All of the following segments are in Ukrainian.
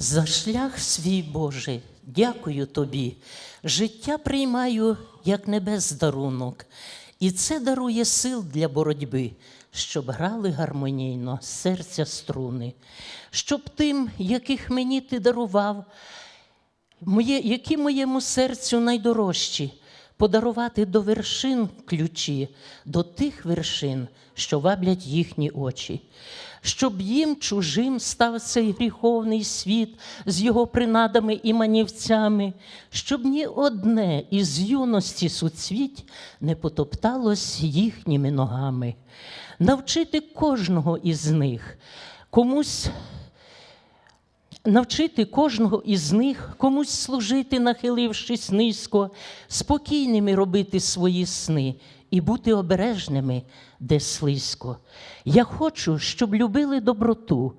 За шлях свій Боже, дякую тобі. Життя приймаю як небес дарунок, і це дарує сил для боротьби, щоб грали гармонійно серця струни, щоб тим, яких мені ти дарував, моє, які моєму серцю найдорожчі, подарувати до вершин ключі, до тих вершин, що ваблять їхні очі, щоб їм чужим став цей гріховний світ з його принадами і манівцями, щоб ні одне із юності суцвіть не потопталось їхніми ногами, навчити кожного із них комусь навчити кожного із них комусь служити, нахилившись низько, спокійними робити свої сни і бути обережними, де слизько. Я хочу, щоб любили доброту,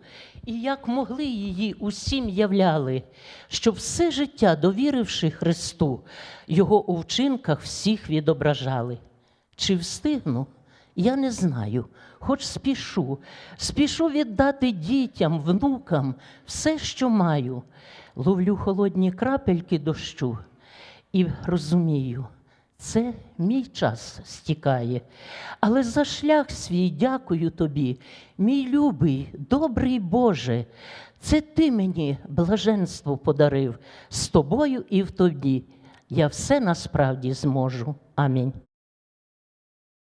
і як могли її усім являли, щоб все життя, довіривши Христу, Його у вчинках всіх відображали. Чи встигну? Я не знаю, хоч спішу, спішу віддати дітям, внукам все, що маю. Ловлю холодні крапельки дощу і розумію, це мій час стікає. Але за шлях свій дякую тобі, мій любий, добрий Боже. Це ти мені блаженство подарив з тобою і в тобі. Я все насправді зможу. Амінь.